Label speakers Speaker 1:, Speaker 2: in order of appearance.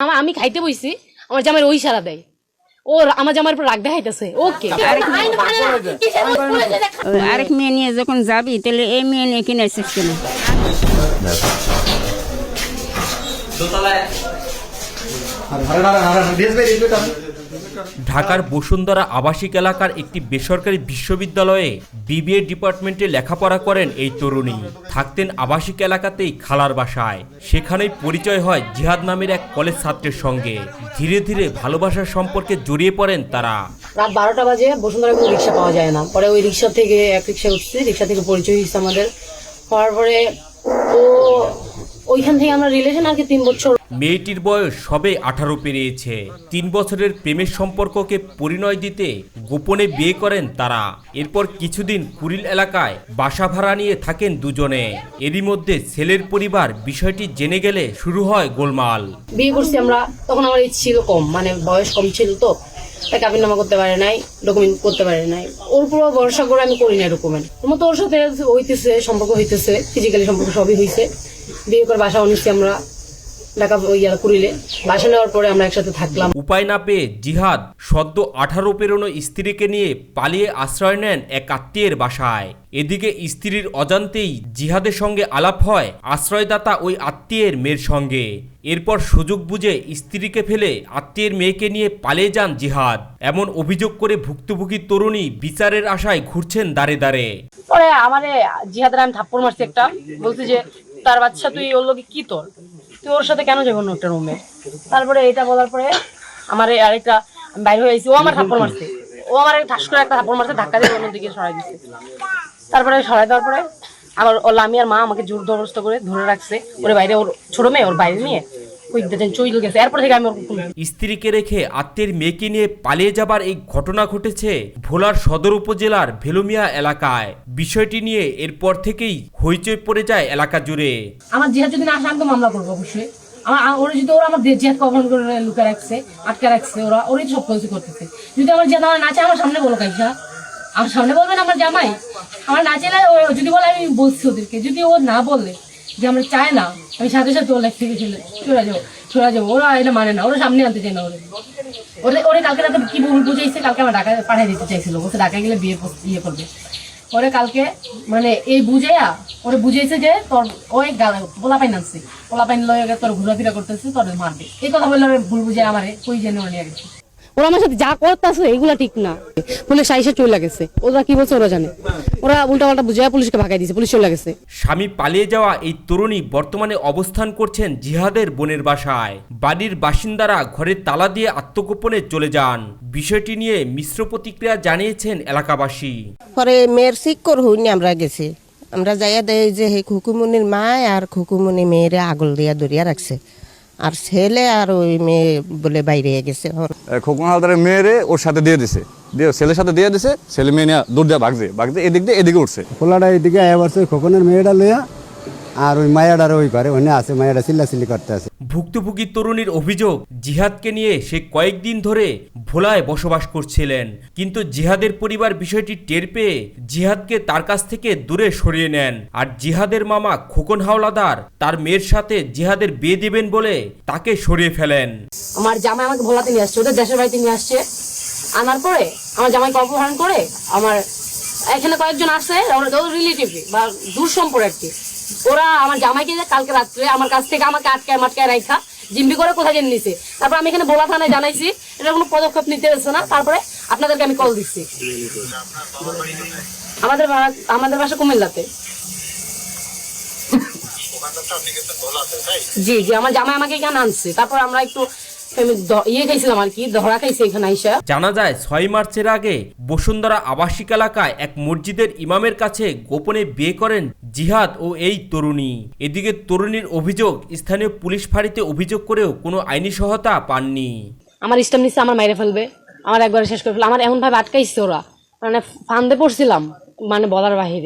Speaker 1: আমার আমি খাইতে বইছি আমার জামাই ওই সারা দেয়। ও আমার জামার উপর রাগ দেখাইতেছে ওকে।
Speaker 2: আরেক মেয়ে নিয়ে যখন যাবি তাহলে এই মেয়ে নিয়ে কিনে আসিস কেন?
Speaker 3: ঢাকার বসুন্ধরা আবাসিক এলাকার একটি বেসরকারি বিশ্ববিদ্যালয়ে বিবিএ ডিপার্টমেন্টে লেখাপড়া করেন এই তরুণী। থাকতেন আবাসিক এলাকাতেই খালার বাসায়। সেখানেই পরিচয় হয় জিহাদ নামের এক কলেজ ছাত্রের সঙ্গে। ধীরে ধীরে ভালোবাসার সম্পর্কে জড়িয়ে পড়েন তারা।
Speaker 1: রাত বারোটা বাজে, বসুন্ধরা কোনো রিক্সা পাওয়া যায় না। পরে ওই রিক্সা থেকে এক রিক্সা উঠছি, রিক্সা থেকে পরিচয় হয়েছে আমাদের। হওয়ার পরে ও ওইখান থেকে আমরা রিলেশন আর কি তিন বছর
Speaker 3: মেয়েটির বয়স সবে আঠারো পেরিয়েছে। তিন বছরের প্রেমের সম্পর্ককে পরিণয় দিতে গোপনে বিয়ে করেন তারা। এরপর কিছুদিন কুড়িল এলাকায় বাসা ভাড়া নিয়ে থাকেন দুজনে। এরই মধ্যে ছেলের পরিবার বিষয়টি জেনে গেলে শুরু হয় গোলমাল।
Speaker 1: বিয়ে করছি আমরা তখন আমার এই ছিল কম মানে বয়স কম ছিল তো। তাই কাবিন নামা করতে পারে নাই ডকুমেন্ট করতে পারে নাই। ওর পুরো ভরসা করে আমি করি না ডকুমেন্ট মতো ওর সাথে হইতেছে সম্পর্ক হইতেছে ফিজিক্যালি সম্পর্ক সবই হয়েছে বিয়ে করে বাসা নিচ্ছি আমরা। ঢাকা করিলে বাসা নেওয়ার পরে আমরা একসাথে থাকলাম।
Speaker 3: উপায় না পেয়ে জিহাদ সদ্য আঠারো পেরোনো স্ত্রীকে নিয়ে পালিয়ে আশ্রয় নেন এক আত্মীয়ের বাসায়। এদিকে স্ত্রীর অজান্তেই জিহাদের সঙ্গে আলাপ হয় আশ্রয়দাতা ওই আত্মীয়ের মেয়ের সঙ্গে। এরপর সুযোগ বুঝে স্ত্রীকে ফেলে আত্মীয়ের মেয়েকে নিয়ে পালিয়ে যান জিহাদ। এমন অভিযোগ করে ভুক্তভোগী তরুণী বিচারের আশায় ঘুরছেন দাঁড়ে দাঁড়ে
Speaker 1: পরে আমারে জিহাদের আমি থাপ্পড় মারছি একটা। বলছি যে তার বাচ্চা, তুই ওর লোকে কি তোর? তুই ওর সাথে কেন যাব একটা রুমে তারপরে এটা বলার পরে আমার আরেকটা বাইরে হয়ে গেছি ও আমার থাপ্পড় মারছে। ও আমার ঠাস করে একটা থাপ্পড় মারছে, ধাক্কা দিয়ে অন্যদিকে সরাই দিচ্ছে তারপরে সরাই দেওয়ার পরে আমার ওর লামিয়ার মা আমাকে জোর দরস্ত করে ধরে রাখছে। ওর বাইরে, ওর ছোট মেয়ে, ওর বাইরে নিয়ে চইল
Speaker 3: স্ত্রীকে রেখে আত্মীয়ের মেয়েকে নিয়ে পালিয়ে যাবার এই ঘটনা ঘটেছে ভোলার সদর উপজেলার ভেলুমিয়া এলাকায়। বিষয়টি নিয়ে এরপর থেকেই হইচই পড়ে যায় এলাকা জুড়ে।
Speaker 1: আমার জিহাদ যদি না আসে আমি তো মামলা করব অবশ্যই। আমার ওরা যদি ওরা আমার জিহাদ কখন করে লুকে রাখছে আটকে রাখছে ওরা ওরই সব কিছু করতেছে। যদি আমার জিহাদ আমার নাচে আমার সামনে বলো কাইসা আমার সামনে বলবেন আমার জামাই। আমার নাচে না ও যদি বলে আমি বলছি ওদেরকে। যদি ও না বললে যে আমরা চাই না, আমি সাথে সাথে ওর লাইফ থেকে চলে চলে যাব চলে যাব। ওরা এটা মানে না, ওরা সামনে আনতে চায় না ওরা। ওরে ওরে কালকে রাতে কি ভুল বুঝাইছে, কালকে আমার ঢাকা পাঠিয়ে দিতে চাইছিল। বলছে ঢাকা গেলে বিয়ে ইয়ে করবে। ওরে কালকে মানে এই বুঝাইয়া ওরে বুঝাইছে যে তোর ওই পোলা পাইন আনছে। পোলা পাইন লয়ে তোর ঘোরাফেরা করতেছে, তোর মারবে। এই কথা বললে ওরে ভুল বুঝে আমারে কই জেনে নিয়ে গেছে ওরা আমার সাথে যা করতেছে এগুলা ঠিক না। পুলিশ আইসা চলে গেছে। ওরা কি বলছে ওরা জানে। ওরা উল্টা পাল্টা বুঝাইয়া পুলিশকে ভাগাই দিয়েছে পুলিশ চলে গেছে।
Speaker 3: স্বামী পালিয়ে যাওয়া এই তরুণী বর্তমানে অবস্থান করছেন জিহাদের বোনের বাসায়। বাড়ির বাসিন্দারা ঘরে তালা দিয়ে আত্মগোপনে চলে যান। বিষয়টি নিয়ে মিশ্র প্রতিক্রিয়া জানিয়েছেন এলাকাবাসী।
Speaker 4: পরে মেয়ের শিক্ষর হইনি আমরা গেছি। আমরা যাইয়া দেয় যে সেই খুকুমনির মায় আর খুকুমনি মেয়েরে আগল দিয়া ধরিয়া রাখছে। আর ছেলে আর ওই মেয়ে বলে বাইরে গেছে
Speaker 5: খোকন হালদারের মেয়েরে ওর সাথে দিয়ে দিছে। দিয়ে ছেলের সাথে দিয়ে দিছে ছেলে মেয়ে নিয়ে দূর দিয়ে ভাগছে ভাগছে এদিক দিয়ে এদিকে উঠছে।
Speaker 6: খোলাটা এদিকে আয়া খোকনের মেয়েটা লইয়া আর ওই মায়াডার ওই করে ওখানে আছে মায়াডা চিল্লাচিল্লি করতে আছে।
Speaker 3: ভুক্তভোগী তরুণীর অভিযোগ জিহাদকে নিয়ে সে কয়েকদিন ধরে ভোলায় বসবাস করছিলেন। কিন্তু জিহাদের পরিবার বিষয়টি টের পেয়ে জিহাদকে তার কাছ থেকে দূরে সরিয়ে নেন। আর জিহাদের মামা খোকন হাওলাদার তার মেয়ের সাথে জিহাদের বিয়ে দেবেন বলে তাকে সরিয়ে ফেলেন।
Speaker 1: আমার জামাই আমাকে ভোলাতে নিয়ে আসছে ওদের দেশের বাড়িতে নিয়ে আসছে। আনার পরে আমার জামাইকে অপহরণ করে আমার এখানে কয়েকজন আসছে ওরা রিলেটিভ বা দূর সম্পর্ক ওরা আমার জামাইকে যে কালকে রাত্রে আমার কাছ থেকে আমাকে আটকায় মাটকায় রাখা জিম্বি করে কোথায় জেনে নিছে। তারপর আমি এখানে ভোলা থানায় জানাইছি এটা কোনো পদক্ষেপ নিতে হচ্ছে না তারপরে আপনাদেরকে আমি কল দিচ্ছি। আমাদের আমাদের বাসা কুমিল্লাতে। জি জি আমার জামাই আমাকে এখানে আনছে। তারপর আমরা একটু আমি ইয়ে খাইছিলাম আর কি ধরা খাইছি এখানে আইসা।
Speaker 3: জানা যায় ছয় মার্চের আগে বসুন্ধরা আবাসিক এলাকায় এক মসজিদের ইমামের কাছে গোপনে বিয়ে করেন জিহাদ ও এই তরুণী। এদিকে তরুণীর অভিযোগ স্থানীয় পুলিশ ফাঁড়িতে অভিযোগ করেও কোনো আইনি সহায়তা পাননি।
Speaker 1: আমার ইস্টাম নিচ্ছে আমার মাইরে ফেলবে আমার একবারে শেষ করে ফেলবে। আমার এমন ভাবে আটকাইছে ওরা। মানে ফান্দে পড়ছিলাম মানে বলার বাহিরে।